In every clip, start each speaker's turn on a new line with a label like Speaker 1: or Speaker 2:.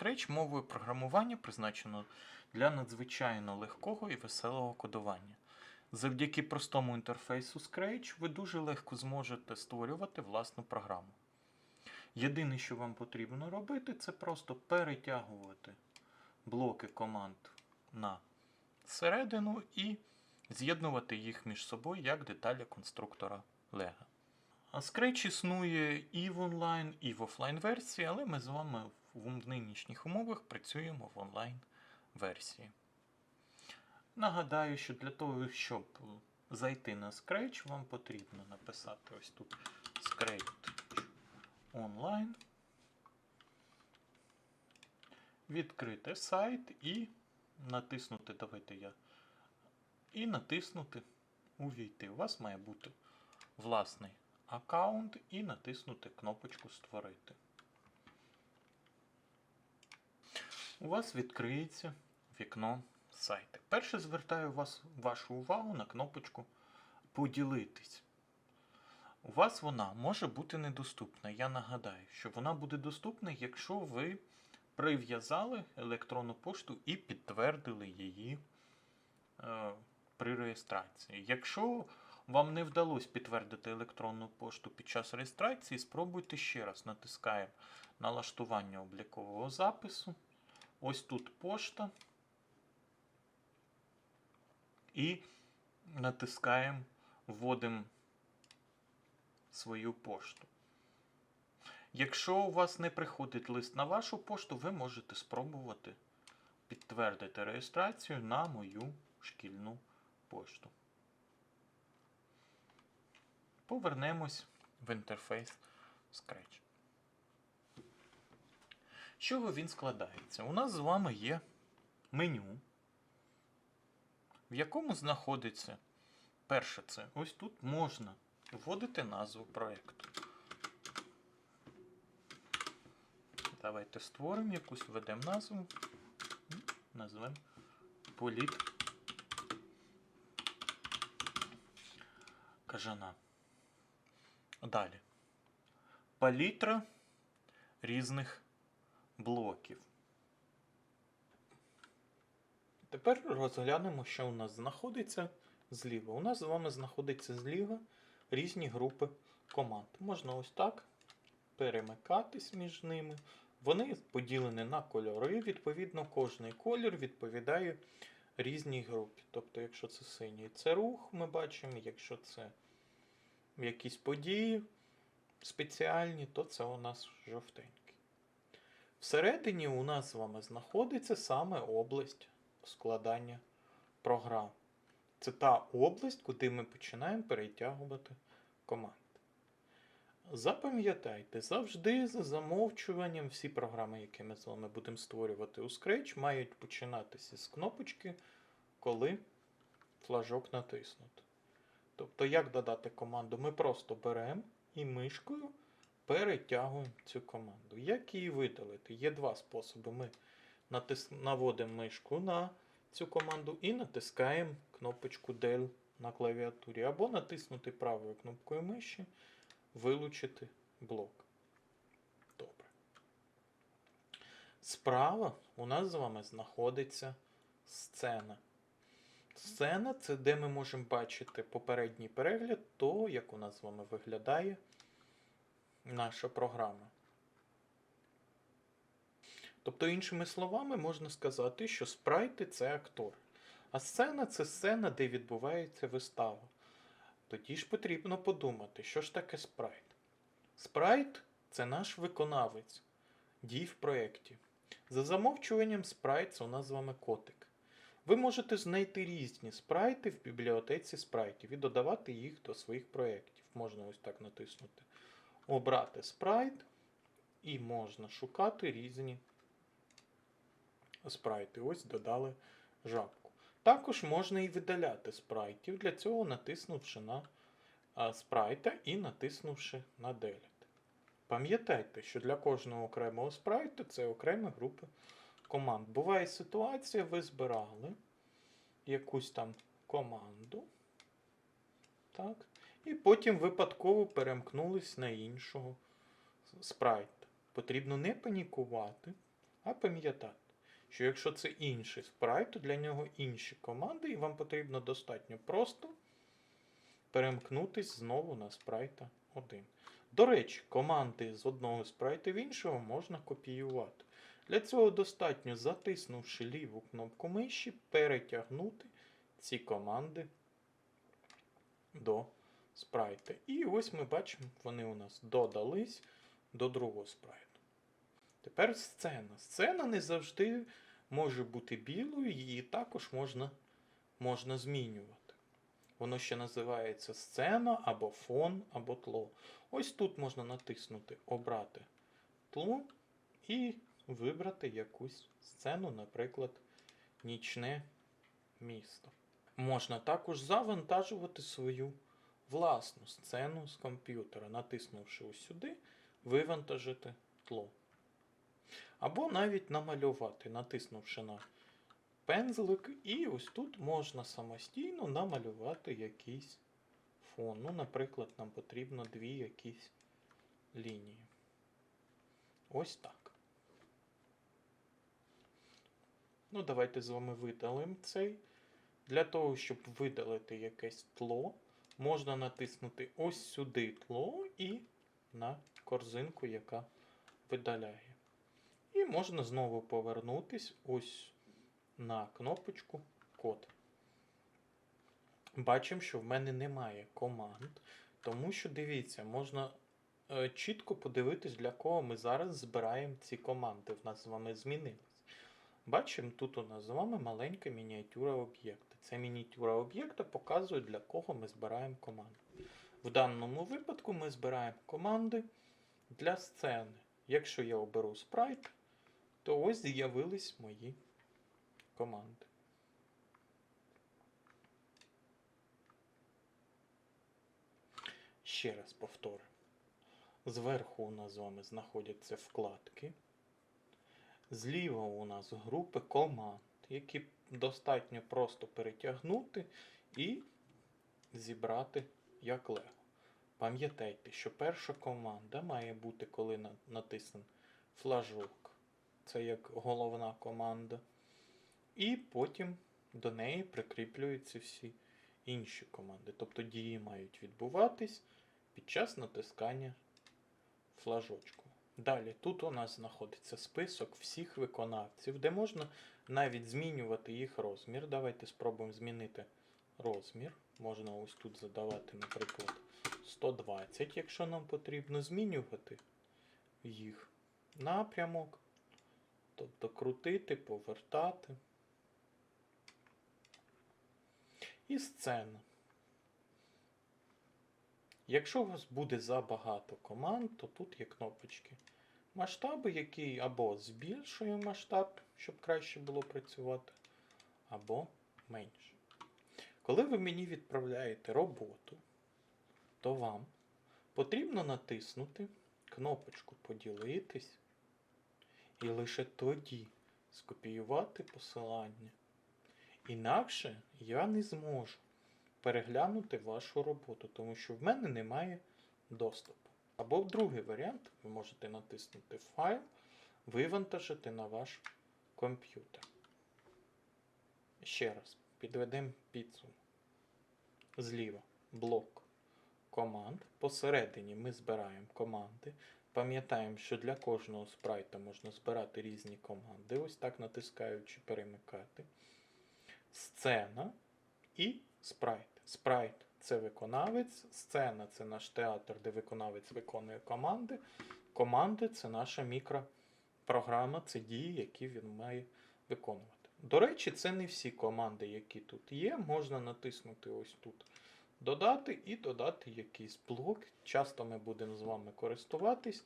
Speaker 1: Scratch мовою програмування призначено для надзвичайно легкого і веселого кодування. Завдяки простому інтерфейсу Scratch ви дуже легко зможете створювати власну програму. Єдине, що вам потрібно робити, це просто перетягувати блоки команд на середину і з'єднувати їх між собою як деталі конструктора Lego. А Scratch існує і в онлайн, і в офлайн версії, але ми з вами в нинішніх умовах працюємо в онлайн версії. Нагадаю, що для того, щоб зайти на Scratch, вам потрібно написати ось тут Scratch Online, відкрити сайт і натиснути, давайте я, і натиснути Увійти. У вас має бути власний аккаунт і натиснути кнопочку Створити. У вас відкриється вікно сайти. Перше звертаю вас, вашу увагу на кнопочку Поділитись. У вас вона може бути недоступна. Я нагадаю, що вона буде доступна, якщо ви прив'язали електронну пошту і підтвердили її е, при реєстрації. Якщо вам не вдалося підтвердити електронну пошту під час реєстрації, спробуйте ще раз. Натискаємо налаштування облікового запису. Ось тут пошта. І натискаємо, вводимо свою пошту. Якщо у вас не приходить лист на вашу пошту, ви можете спробувати підтвердити реєстрацію на мою шкільну пошту. Повернемось в інтерфейс Scratch. Чого він складається? У нас з вами є меню, в якому знаходиться перше це ось тут можна вводити назву проєкту. Давайте створимо якусь, введемо назву, назвемо політ кажана. Далі. Палітра різних блоків. Тепер розглянемо, що у нас знаходиться зліва. У нас з вами знаходиться зліва різні групи команд. Можна ось так перемикатись між ними. Вони поділені на кольори. Відповідно, кожний колір відповідає різній групі. Тобто, якщо це синій, це рух, ми бачимо, якщо це якісь події спеціальні, то це у нас жовтенький. Всередині у нас з вами знаходиться саме область складання програм. Це та область, куди ми починаємо перетягувати команди. Запам'ятайте, завжди за замовчуванням всі програми, які ми з вами будемо створювати у Scratch, мають починатися з кнопочки, коли флажок натиснуто. Тобто, як додати команду? Ми просто беремо і мишкою перетягуємо цю команду. Як її видалити? Є два способи. Ми натис... наводимо мишку на цю команду і натискаємо кнопочку Del на клавіатурі, або натиснути правою кнопкою миші, вилучити блок. Добре. Справа у нас з вами знаходиться сцена. Сцена це де ми можемо бачити попередній перегляд того, як у нас з вами виглядає наша програма. Тобто, іншими словами, можна сказати, що спрайти це актор. А сцена це сцена, де відбувається вистава. Тоді ж потрібно подумати, що ж таке спрайт. Спрайт це наш виконавець дій в проєкті. За замовчуванням спрайт це у нас з вами котик. Ви можете знайти різні спрайти в бібліотеці спрайтів і додавати їх до своїх проєктів. Можна ось так натиснути. Обрати спрайт, і можна шукати різні спрайти. Ось додали жабку. Також можна і видаляти спрайтів, для цього натиснувши на спрайта і натиснувши на Delete. Пам'ятайте, що для кожного окремого спрайту це окремі групи команд. Буває ситуація, ви збирали якусь там команду. Так. І потім випадково перемкнулись на іншого спрайта. Потрібно не панікувати, а пам'ятати, що якщо це інший спрайт, то для нього інші команди, і вам потрібно достатньо просто перемкнутись знову на спрайта 1. До речі, команди з одного спрайта в іншого можна копіювати. Для цього достатньо, затиснувши ліву кнопку миші, перетягнути ці команди до спрайта. І ось ми бачимо, вони у нас додались до другого спрайту. Тепер сцена. Сцена не завжди може бути білою, її також можна, можна змінювати. Воно ще називається сцена або фон, або тло. Ось тут можна натиснути Обрати тло і вибрати якусь сцену, наприклад, нічне місто. Можна також завантажувати свою власну сцену з комп'ютера, натиснувши ось сюди, вивантажити тло. Або навіть намалювати, натиснувши на пензлик, і ось тут можна самостійно намалювати якийсь фон. Ну, наприклад, нам потрібно дві якісь лінії. Ось так. Ну, давайте з вами видалимо цей. Для того, щоб видалити якесь тло, можна натиснути ось сюди тло і на корзинку, яка видаляє. І можна знову повернутись ось на кнопочку код. Бачимо, що в мене немає команд, тому що дивіться, можна е, чітко подивитись, для кого ми зараз збираємо ці команди. В нас з вами змінились. Бачимо, тут у нас з вами маленька мініатюра об'єкта. Ця мініатюра об'єкта показує, для кого ми збираємо команди. В даному випадку ми збираємо команди для сцени. Якщо я оберу спрайт, то ось з'явились мої команди. Ще раз повторю. Зверху у нас з вами знаходяться вкладки. Зліва у нас групи команд, які достатньо просто перетягнути і зібрати як лего. Пам'ятайте, що перша команда має бути, коли на- натиснен флажок. Це як головна команда. І потім до неї прикріплюються всі інші команди. Тобто дії мають відбуватись під час натискання флажочку. Далі тут у нас знаходиться список всіх виконавців, де можна навіть змінювати їх розмір. Давайте спробуємо змінити розмір. Можна ось тут задавати, наприклад, 120, якщо нам потрібно змінювати їх напрямок. Тобто крутити, повертати. І сцена. Якщо у вас буде забагато команд, то тут є кнопочки масштаби, які або збільшує масштаб, щоб краще було працювати, або менше. Коли ви мені відправляєте роботу, то вам потрібно натиснути кнопочку Поділитись і лише тоді скопіювати посилання. Інакше я не зможу переглянути вашу роботу, тому що в мене немає доступу. Або другий варіант, ви можете натиснути Файл, вивантажити на ваш комп'ютер. Ще раз, підведемо підсумок. Зліва блок команд. Посередині ми збираємо команди. Пам'ятаємо, що для кожного спрайта можна збирати різні команди, ось так натискаючи перемикати. Сцена і спрайт. Спрайт це виконавець, сцена це наш театр, де виконавець виконує команди. Команди це наша мікропрограма, це дії, які він має виконувати. До речі, це не всі команди, які тут є. Можна натиснути ось тут додати і додати якийсь блок. Часто ми будемо з вами користуватись.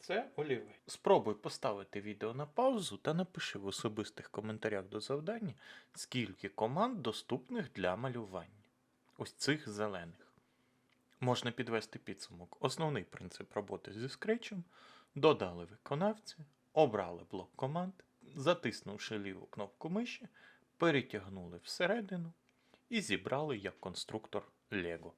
Speaker 1: Це олівець. Спробуй поставити відео на паузу та напиши в особистих коментарях до завдання, скільки команд доступних для малювання. Ось цих зелених. Можна підвести підсумок. Основний принцип роботи зі скретчем. Додали виконавця, обрали блок команд, затиснувши ліву кнопку миші, перетягнули всередину і зібрали як конструктор Lego.